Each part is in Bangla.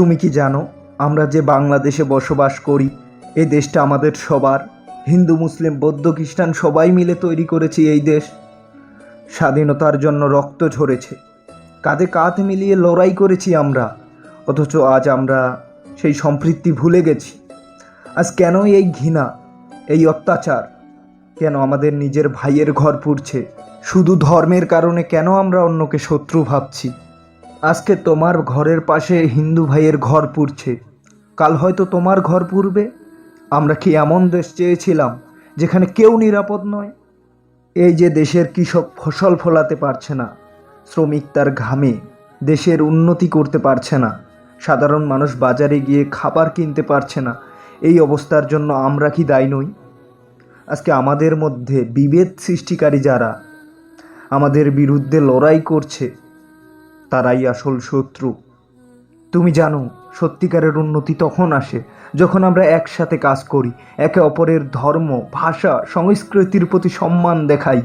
তুমি কি জানো, আমরা যে বাংলাদেশে বসবাস করি এই দেশটা আমাদের সবার। হিন্দু, মুসলিম, বৌদ্ধ, খ্রিস্টান সবাই মিলে তৈরি করেছি এই দেশ। স্বাধীনতার জন্য রক্ত ঝরেছে। কাঁধে কাঁধ মিলিয়ে লড়াই করেছি আমরা। অথচ আজ আমরা সেই সম্পৃক্তি ভুলে গেছি। আজ কেন এই ঘৃণা, এই অত্যাচার? কেন আমাদের নিজের ভাইয়ের ঘর পুড়ছে? শুধু ধর্মের কারণে কেন আমরা অন্যকে শত্রু ভাবছি? আজকে তোমার ঘরের পাশে হিন্দু ভাইয়ের ঘর পুড়ছে। কাল হয়তো তোমার ঘর পুড়বে। আমরা কি এমন দেশ চেয়েছিলাম যেখানে কেউ নিরাপদ নয়? এই যে দেশের কৃষক ফসল ফলাতে পারছে না, শ্রমিক তার ঘামে, দেশের উন্নতি করতে পারছে না, সাধারণ মানুষ বাজারে গিয়ে খাবার কিনতে পারছে না, এই অবস্থার জন্য আমরা কি দায়ী নই? আজকে আমাদের মধ্যে বিভেদ সৃষ্টিকারী যারা, আমাদের বিরুদ্ধে লড়াই করছে তারাই আসল শত্রু। তুমি জানো, সত্যিকারের উন্নতি তখন আসে যখন আমরা একসাথে কাজ করি, একে অপরের ধর্ম, ভাষা, সংস্কৃতির প্রতি সম্মান দেখাই।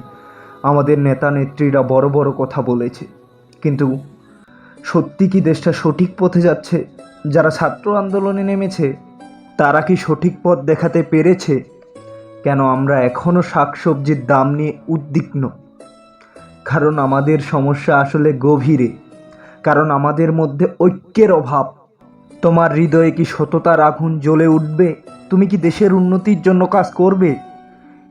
আমাদের নেতা নেত্রীরা বড় বড় কথা বলেছে। কিন্তু সত্যি কি দেশটা সঠিক পথে যাচ্ছে? যারা ছাত্র আন্দোলনে নেমেছে, তারা কি সঠিক পথ দেখাতে পেরেছে? কেন আমরা এখনও শাকসবজির দাম নিয়ে উদ্বিগ্ন? কারণ আমাদের সমস্যা আসলে গভীরে। কারণ আমাদের মধ্যে ঐক্যের অভাব। তোমার হৃদয়ে কি সততার আগুন জ্বলে উঠবে? তুমি কি দেশের উন্নতির জন্য কাজ করবে?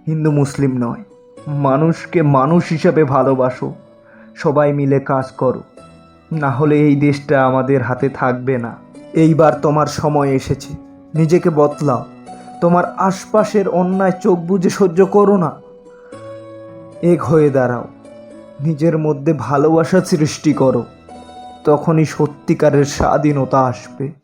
হিন্দু, মুসলিম নয়। মানুষকে মানুষ হিসাবে ভালোবাসো। সবাই মিলে কাজ করো। না হলে এই দেশটা আমাদের হাতে থাকবে না। এইবার তোমার সময় এসেছে। নিজেকে বদলাও। তোমার আশপাশের অন্যায় চোখ বুজে সহ্য করো না। এক হয়ে দাঁড়াও। নিজের মধ্যে ভালোবাসা সৃষ্টি করো। তখনই সত্যিকারের স্বাধীনতা আসবে।